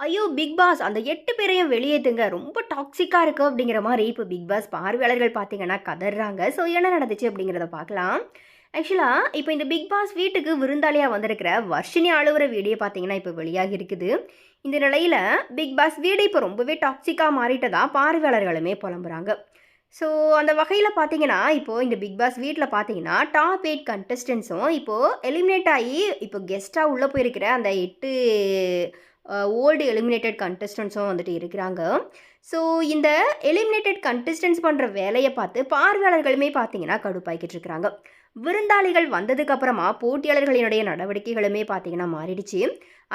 ஐயோ! Big pass அந்த எட்டு பேரையும் வெளியேற்றுங்க ரொம்ப டாக்ஸிக்காக இருக்குது அப்படிங்கிற மாதிரி இப்போ பிக் பாஸ் பார்வையாளர்கள் பார்த்தீங்கன்னா கதறாங்க ஸோ என்ன நடந்துச்சு அப்படிங்கிறத பார்க்கலாம். ஆக்சுவலாக இப்போ இந்த பிக் பாஸ் வீட்டுக்கு விருந்தாளியாக வந்திருக்கிற வர்ஷினி அழுவுற வீடியோ பார்த்தீங்கன்னா இப்போ வெளியாகி இருக்குது. இந்த நிலையில் பிக் பாஸ் வீடு இப்போ ரொம்பவே டாக்ஸிக்காக மாறிட்டதா பார்வையாளர்களுமே புலம்புறாங்க. ஸோ அந்த வகையில் பார்த்தீங்கன்னா, இப்போ இந்த பிக் பாஸ் வீட்டில் பார்த்தீங்கன்னா, டாப் 8 கண்டஸ்டன்ட்ஸும் இப்போ எலிமினேட் ஆகி இப்போ கெஸ்ட்டாக உள்ளே போயிருக்கிற அந்த எட்டு ஓல்டு எலிமினேட்டட் கண்டஸ்டன்ஸும் வந்துட்டு இருக்கிறாங்க. ஸோ இந்த எலிமினேட்டட் கண்டஸ்டன்ஸ் பண்ணுற வேலையை பார்த்து பார்வையாளர்களுமே பார்த்தீங்கன்னா கடுப்பாக்கிட்டு இருக்கிறாங்க. விருந்தாளிகள் வந்ததுக்கப்புறமா போட்டியாளர்களினுடைய நடவடிக்கைகளுமே பார்த்தீங்கன்னா மாறிடுச்சு.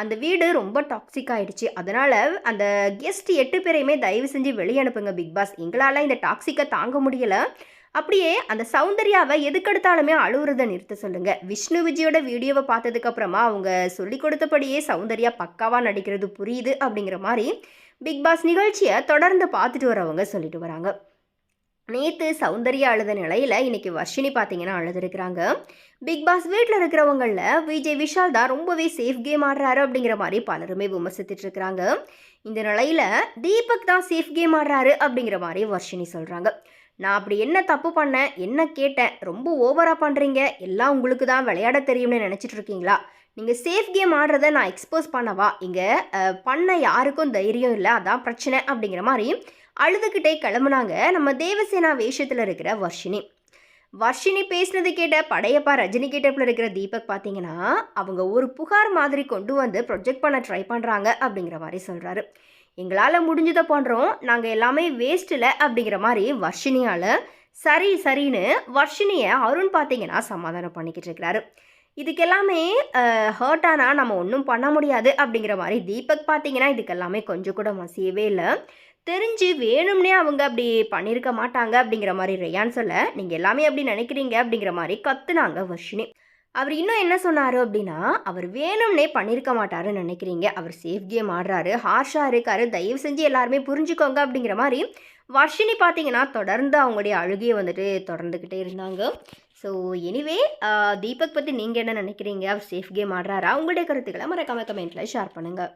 அந்த வீடு ரொம்ப டாக்ஸிக் ஆகிடுச்சு அதனால் அந்த கெஸ்ட் எட்டு பேரையுமே தயவு செஞ்சு வெளியே அனுப்புங்க பிக் பாஸ். எங்களால் இந்த டாக்ஸிக்கை தாங்க முடியலை அப்படியே அந்த சௌந்தர்யாவை எதுக்கெடுத்தாலுமே அழுவுறத நிறுத்த சொல்லுங்க. விஷ்ணு விஜயோட வீடியோவை பார்த்ததுக்கப்புறமா அவங்க சொல்லிக் கொடுத்தபடியே சௌந்தர்யா பக்காவாக நடிக்கிறது புரியுது அப்படிங்கிற மாதிரி பிக் பாஸ் நிகழ்ச்சியை தொடர்ந்து பார்த்துட்டு வரவங்க சொல்லிட்டு வராங்க. நேற்று சௌந்தர்யா அழுத நிலையில் இன்றைக்கி வர்ஷினி பார்த்தீங்கன்னா அழுதுருக்கிறாங்க. பிக் பாஸ் வீட்டில் இருக்கிறவங்களில் விஜய் விஷால் தான் ரொம்பவே சேஃப் கேம் ஆடுறாரு அப்படிங்கிற மாதிரி பலருமே விமர்சித்துட்டு இருக்கிறாங்க. இந்த நிலையில் தீபக் தான் சேஃப் கேம் ஆடுறாரு அப்படிங்கிற மாதிரி வர்ஷினி சொல்கிறாங்க நான் அப்படி என்ன தப்பு பண்ணேன்? என்ன கேட்டேன்? ரொம்ப ஓவராக பண்ணுறீங்க எல்லாம் உங்களுக்கு தான் விளையாட தெரியும்னு நினச்சிட்டு இருக்கீங்களா? நீங்கள் சேஃப் கேம் ஆடுறத நான் எக்ஸ்போஸ் பண்ணவா? இங்கே பண்ண யாருக்கும் தைரியம் இல்லை அதான் பிரச்சனை அப்படிங்கிற மாதிரி அழுதுகிட்டே கிளம்புனாங்க நம்ம தேவசேனா வேஷத்தில் இருக்கிற வர்ஷினி. வர்ஷினி பேசினது கேட்ட படையப்பா ரஜினி கேட்டப்பில் இருக்கிற தீபக் பார்த்தீங்கன்னா, அவங்க ஒரு புகார் மாதிரி கொண்டு வந்து ப்ரொஜெக்ட் பண்ண ட்ரை பண்ணுறாங்க அப்படிங்கிற மாதிரி சொல்கிறாரு எங்களால் முடிஞ்சதை பண்ணுறோம் நாங்கள் எல்லாமே வேஸ்ட்டில் அப்படிங்கிற மாதிரி வர்ஷினியால் சரி சரின்னு வர்ஷினியை அருண் பார்த்தீங்கன்னா சமாதானம் பண்ணிக்கிட்டு இருக்கிறாரு. இதுக்கெல்லாமே ஹர்ட் ஆனால் நம்ம ஒன்றும் பண்ண முடியாது அப்படிங்கிற மாதிரி தீபக் பார்த்தீங்கன்னா இதுக்கு எல்லாமே கொஞ்சம் கூட மசியவே இல்லை தெரிஞ்சு வேணும்னே அவங்க அப்படி பண்ணியிருக்க மாட்டாங்க அப்படிங்கிற மாதிரி ரேயான் சொல்ல, நீங்கள் எல்லாமே அப்படி நினைக்கிறீங்க அப்படிங்கிற மாதிரி கத்துனாங்க வர்ஷினி. அவர் இன்னும் என்ன சொன்னார் அப்படின்னா, அவர் வேணும்னே பண்ணியிருக்க மாட்டாருன்னு நினைக்கிறீங்க. அவர் சேஃப் கேம் ஆடுறாரு. ஹார்ஷாக இருக்காரு. தயவு செஞ்சு எல்லாருமே புரிஞ்சுக்கோங்க அப்படிங்கிற மாதிரி வர்ஷினி பார்த்தீங்கன்னா தொடர்ந்து அவங்களுடைய அழுகையை வந்துட்டு தொடர்ந்துக்கிட்டே இருந்தாங்க. ஸோ எனிவே தீபக் பற்றி நீங்கள் என்ன நினைக்கிறீங்க? அவர் சேஃப் கேம் ஆடுறாரா? உங்களுடைய கருத்துக்களை மறக்காம கமெண்ட்டில் ஷேர் பண்ணுங்கள்